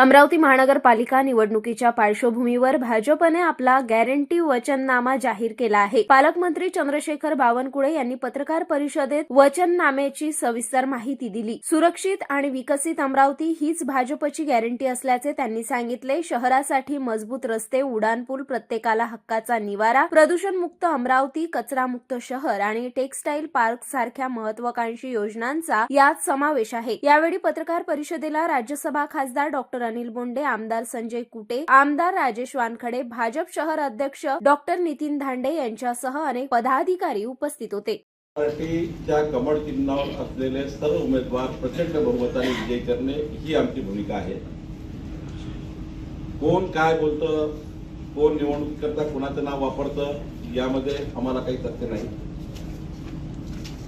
अमरावती महानगरपालिका निवडणुकीच्या पार्श्वभूमीवर भाजपने आपला गॅरंटी वचननामा जाहीर केला आहे. पालकमंत्री चंद्रशेखर बावनकुळे यांनी पत्रकार परिषदेत वचननाम्याची सविस्तर माहिती दिली. सुरक्षित आणि विकसित अमरावती हीच भाजपची गॅरंटी असल्याचे त्यांनी सांगितले. शहरासाठी मजबूत रस्ते उड्डाणपूल प्रत्येकाला हक्काचा निवारा प्रदूषणमुक्त अमरावती कचरामुक्त शहर आणि टेक्स्टाईल पार्क सारख्या महत्वाकांक्षी योजनांचा यात समावेश आहे. यावेळी पत्रकार परिषदेला राज्यसभा खासदार डॉक्टर अनिल बोंडे आमदार संजय कुटे आमदार राजेश वानखडे भाजप शहर अध्यक्ष डॉक्टर नितीन धांडे यांच्यासह अनेक पदाधिकारी उपस्थित होते. त्या कमळ चिन्हावर असलेले सर्व उमेदवार प्रचंड बहुमताने विजय करणे ही आमची भूमिका आहे. कोण काय बोलतं कोण निवडणूक करता कोणाचं नाव वापरतं यामध्ये आम्हाला काही तथ्य नाही.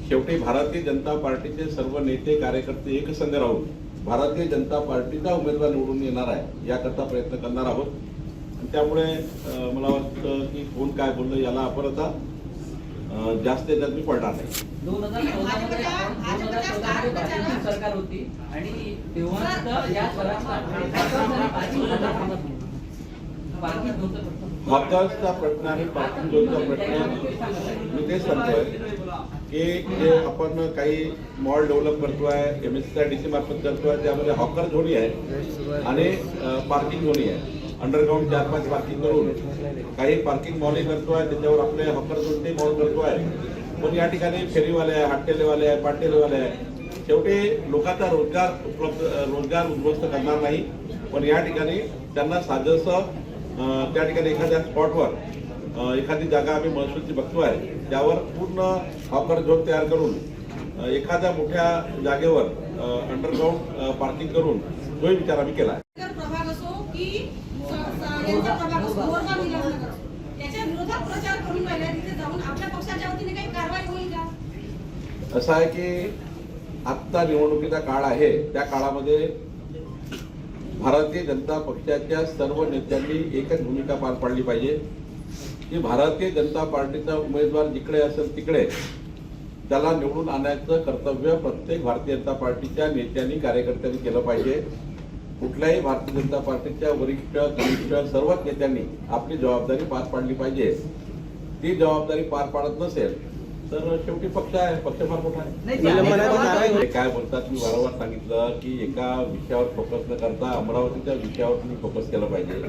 शेवटी भारतीय जनता पार्टीचे सर्व नेते कार्यकर्ते एकसंघ राहून भारतीय जनता पार्टीचा उमेदवार निवडून येणार आहे याकरता प्रयत्न करणार आहोत आणि त्यामुळे मला वाटतं की कोण काय बोललं याला आपण आता जास्त याच्यात मी पडणार नाही दोन हजार दोन भाजपची सरकार होती आणि तेव्हा सुद्धा या शहरात हॉकर्सचा प्रश्न आणि पार्किंग झोनचा प्रश्न मी ते सांगतोय की जे आपण काही मॉल डेव्हलप करतोय एम एस डी सी मार्फत करतोय त्यामध्ये हॉकर झोनी आहे आणि पार्किंग झोनी आहे. अंडरग्राऊंड चार पाच पार्किंग करून काही पार्किंग मॉलही करतोय त्याच्यावर आपले हॉकर झोनचे मॉल करतोय. पण या ठिकाणी फेरीवाले आहे हाटेलेवाले आहे पाटेलेवाले आहे. शेवटी लोकांचा रोजगार उपलब्ध रोजगार उद्ध्वस्त करणार नाही. पण या ठिकाणी त्यांना साजसं त्या ठिकाणी एखाद्या स्पॉटवर एखादी जागा आम्ही महसूलची बघतोय त्यावर पूर्ण हॉकर झोन तयार करून एखाद्या मोठ्या जागेवर अंडरग्राऊंड पार्किंग करून तोही विचार आम्ही केला आहे असं आहे की आत्ता निवडणुकीचा काळ आहे त्या काळामध्ये भारतीय जनता पक्षाच्या सर्व नेत्यांनी एकच भूमिका पार पाडली पाहिजे. की भारतीय जनता पार्टीचा उमेदवार जिकडे असेल तिकडे त्याला निवडून आणायचं कर्तव्य प्रत्येक भारतीय जनता पार्टीच्या नेत्यांनी कार्यकर्त्यांनी केलं पाहिजे. कुठल्याही भारतीय जनता पार्टीच्या वरिष्ठ कनिष्ठ सर्वच नेत्यांनी आपली जबाबदारी पार पाडली पाहिजे. ती जबाबदारी पार पाडत नसेल तर शेवटी पक्ष आहे पक्ष फार मोठा आहे. ते काय बोलतात मी वारंवार सांगितलं की एका विषयावर फोकस न करता अमरावतीच्या विषयावर तुम्ही फोकस केलं पाहिजे.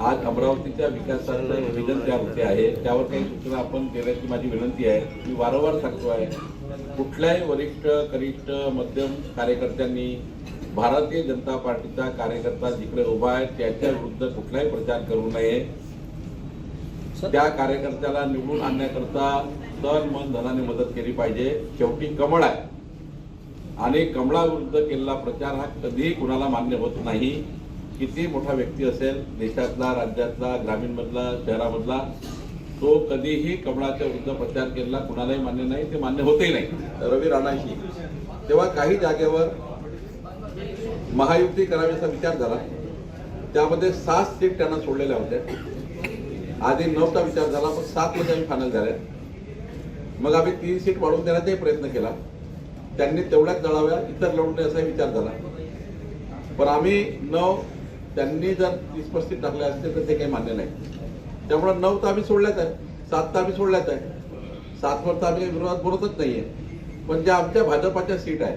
आज अमरावतीच्या विकासाचं विजन तयार होते आहे त्यावर काही सूचना आपण देण्याची माझी विनंती आहे. मी वारंवार सांगतो आहे कुठल्याही वरिष्ठ कनिष्ठ मध्यम कार्यकर्त्यांनी भारतीय जनता पार्टीचा कार्यकर्ता जिकडे उभा आहे त्याच्या विरुद्ध कुठलाही प्रचार करू नये. त्या कार्यकर्त्याला निवडून आणण्याकरता तन मन धनाने मदत केली पाहिजे. शेवटी कमळ आहे. आणि कमळाविरुद्ध केलेला प्रचार हा कधीही कुणाला मान्य होत नाही. किती मोठा व्यक्ती असेल देशातला राज्यातला ग्रामीण मधला शहरामधला तो कधीही कमळाच्या विरुद्ध प्रचार केलेला कुणालाही मान्य नाही ते मान्य होतही नाही. रवी राणाशी. तेव्हा काही जागेवर महायुती करावी असा विचार झाला. त्यामध्ये सात सीट त्यांना सोडलेल्या होत्या. आधी नऊचा विचार झाला पण सात मध्ये आम्ही फायनल झाल्या मग आम्ही तीन सीट वाढवून देण्याचाही प्रयत्न केला. त्यांनी तेवढ्याच लढाव्या इतर लढून नये असाही विचार झाला. पण आम्ही नऊ त्यांनी जर तीस पस्तीस टाकले असते तर ते काही मान्य नाही. त्यामुळे नऊ तर आम्ही सोडल्याच आहे सात तर आम्ही सोडल्याच आहे. सातवर तर आम्ही विरोधात बोलतच आहे पण ज्या आमच्या भाजपाच्या सीट आहे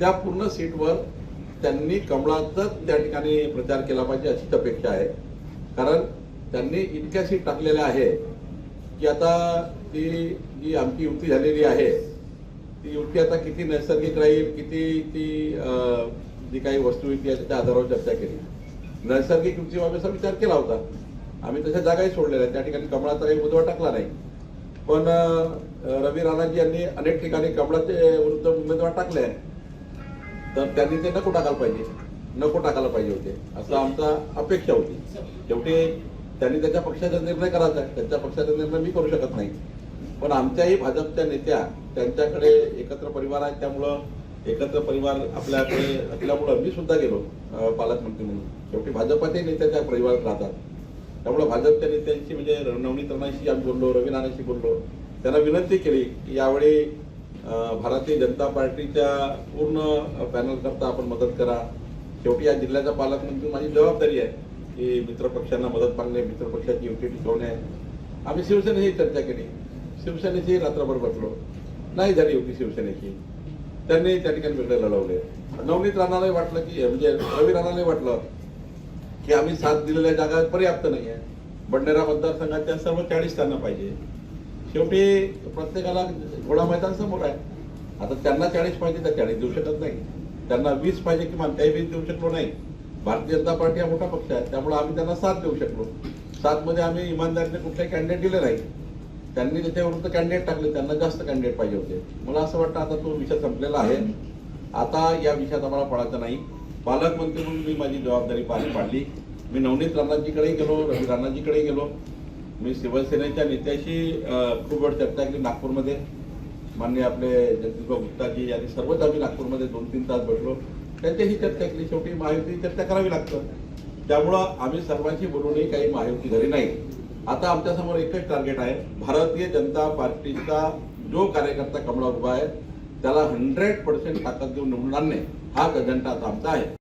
त्या पूर्ण सीटवर त्यांनी कमळाचाच त्या ठिकाणी प्रचार केला पाहिजे अशीच अपेक्षा आहे. कारण त्यांनी इतक्या सीट टाकलेल्या आहे की आता ती जी आमची युती झालेली आहे ती युती आता किती नैसर्गिक राहील किती ती जी काही वस्तू युती आहे त्याच्या आधारावर चर्चा केली. नैसर्गिक युती असा विचार केला होता. आम्ही तशा जागाही सोडलेल्या त्या ठिकाणी कमळाचा काही उमेदवार टाकला नाही. पण रवी राणाजी यांनी अनेक ठिकाणी कमळाचे विरुद्ध उमेदवार टाकले आहे तर त्यांनी ते नको टाकायला पाहिजे. नको टाकायला पाहिजे होते. असं आमचा अपेक्षा होती. शेवटी त्यांनी त्याच्या पक्षाचा निर्णय करायचा त्यांच्या पक्षाचा निर्णय मी करू शकत नाही. पण आमच्याही भाजपच्या नेत्या त्यांच्याकडे एकत्र परिवार आहे त्यामुळं एकत्र परिवार आपल्याकडे असल्यामुळं मी सुद्धा गेलो पालकमंत्री म्हणून. शेवटी भाजपाच्याही नेत्याच्या परिवारात राहतात. त्यामुळे भाजपच्या नेत्यांशी म्हणजे नवनीत आम्ही बोललो रवी बोललो. त्यांना विनंती केली की यावेळी भारतीय जनता पार्टीच्या पूर्ण पॅनल करता आपण मदत करा. शेवटी या जिल्ह्याचा पालकमंत्री माझी जबाबदारी आहे. की मित्रपक्षांना मदत मागणे मित्रपक्षाची युती टिकवणे. आम्ही शिवसेनेची चर्चा केली. शिवसेनेची रात्रभर बसलो. नाही झाली युती शिवसेनेची. त्यांनी त्या ठिकाणी वेगळे लढवले. नवनीत राणालाही वाटलं की म्हणजे रवी राणालाही वाटलं की आम्ही साथ दिलेल्या जागा पर्याप्त नाही आहे बंडेरा मतदारसंघाच्या सर्व चाळीस त्यांना पाहिजे. शेवटी प्रत्येकाला घोडा मैदान समोर आहे. आता त्यांना चाळीस पाहिजे तर चाळीस देऊ शकत नाही. त्यांना वीस पाहिजे किमान काही वीस देऊ शकलो नाही. भारतीय जनता पार्टी हा मोठा पक्ष आहे. त्यामुळे आम्ही त्यांना साथ देऊ शकलो. साथमध्ये आम्ही इमानदारीने कुठलाही कॅन्डिडेट दिले नाही. त्यांनी त्याच्यावरून कॅन्डिडेट टाकले. त्यांना जास्त कॅन्डिडेट पाहिजे होते. मला असं वाटतं आता तो विषय संपलेला आहे. आता या विषयात आम्हाला पडायचा नाही. पालकमंत्री म्हणून मी माझी जबाबदारी पार पाडली. मी नवनीत राणाजीकडेही गेलो रवी राणाजीकडे गेलो. मी शिवसेनेच्या नेत्याशी खूप वेळ चर्चा केली नागपूरमध्ये. माननीय आपले जगदीशभाऊ गुप्ताजी यांनी सर्वच आम्ही नागपूरमध्ये दोन तीन तास बसलो. त्यांच्याशी चर्चा केली शेवटी महायुतीची चर्चा करावी लागतं. त्यामुळं आम्ही सर्वांशी बोलूनही काही महायुती झाली नाही. आता आमच्यासमोर एकच टार्गेट आहे. भारतीय जनता पार्टीचा जो कार्यकर्ता कमळावर उभा आहे त्याला हंड्रेड पर्सेंट ताकद देऊन निवडून आणणे हा अजेंडा आता आमचा आहे.